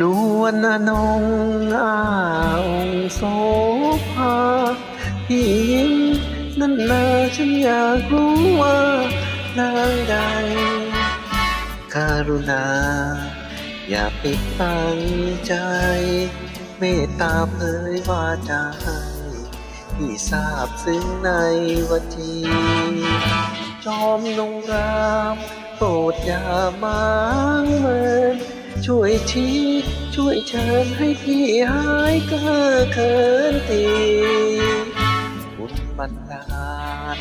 นวลอนงอาองโสภาพี่ยิ้มนั่นนาฉันอยากรู้ว่านางใดการุณา อย่าปิดบังใจ เมตตาเผยว่าจะให้พี่ทราบซึ้งในวจีจอมนงรามโปรดอย่ามางเมิน ช่วยชี้ ช่วยเชิญให้พี่หายเก้อเขินตีบุญบันดาล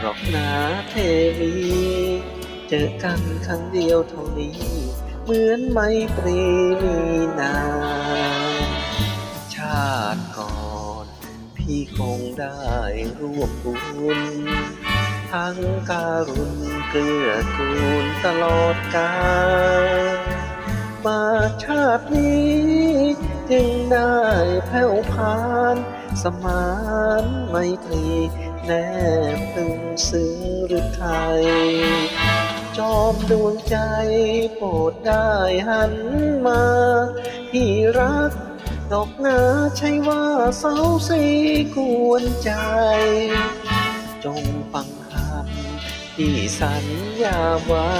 หรอกนาเทวี เจอกันครั้งเดียวเท่านี้ เหมือนไมตรีมีนามชาติก่อน พี่คงได้ร่วมบุญทั้งการุณเกื้อกูลตลอดกาล ชาตินี้ จึงได้แผ่วพาน สมานไมตรีแนบตึงซึ้งหรือไทย จอมดวงใจโปรดได้หันมาพี่รักดอกนาใช่ว่าเสาสีกวนใจ จงฟังคำที่สัญญาไว้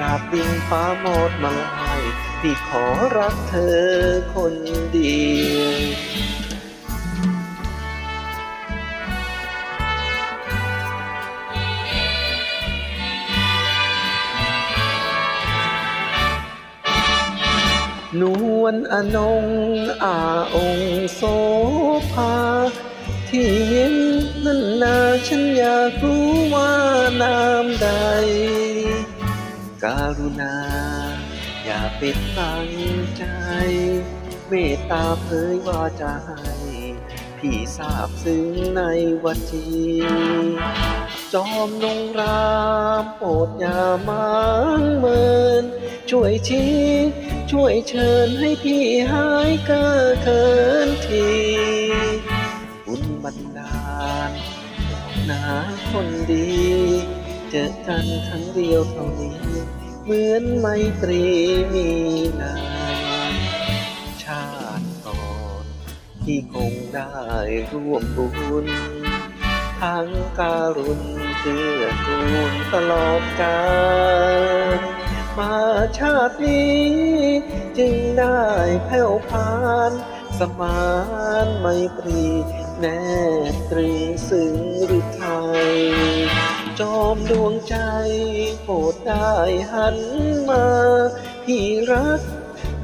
ราบดินฟ้าหมดมาลา พี่ขอรักเธอคนเดียวนวลอนงอาองโสภา ที่เห็นนั่นนาฉันอยากรู้ว่านามใด การุณา อย่าปิดบังใจ เมตตาเผยว่าจะให้พี่ทราบซึ้งในวัจีจอมนงรามโปรดอย่ามางเมิน ช่วยชี้ช่วยเชิญให้พี่หายเก้อเขินทีบุญบันดาลบอกนาคนดี เจอกันครั้งเดียวเท่านี้ เหมือนไมตรีมีนาชาติก่อนที่คงได้ร่วมบุญทั้งการุณเกื้อกูลตลอดกาลมาชาตินี้จึงได้แผ่วพานสมานไมตรีแนบตรึงซึ้งหรือไทย จอมดวงใจโปรดได้หันมา พี่รัก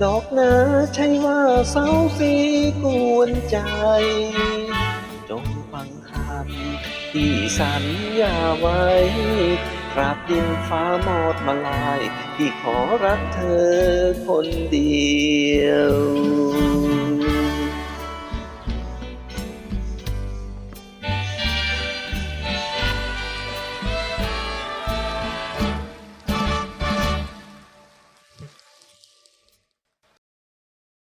ดอกนาใช่ว่าเสาสีกวนใจ จงฟังคำที่สัญญาไว้กราบดินฟ้าหมดมาลายพี่ขอรักเธอคนเดียว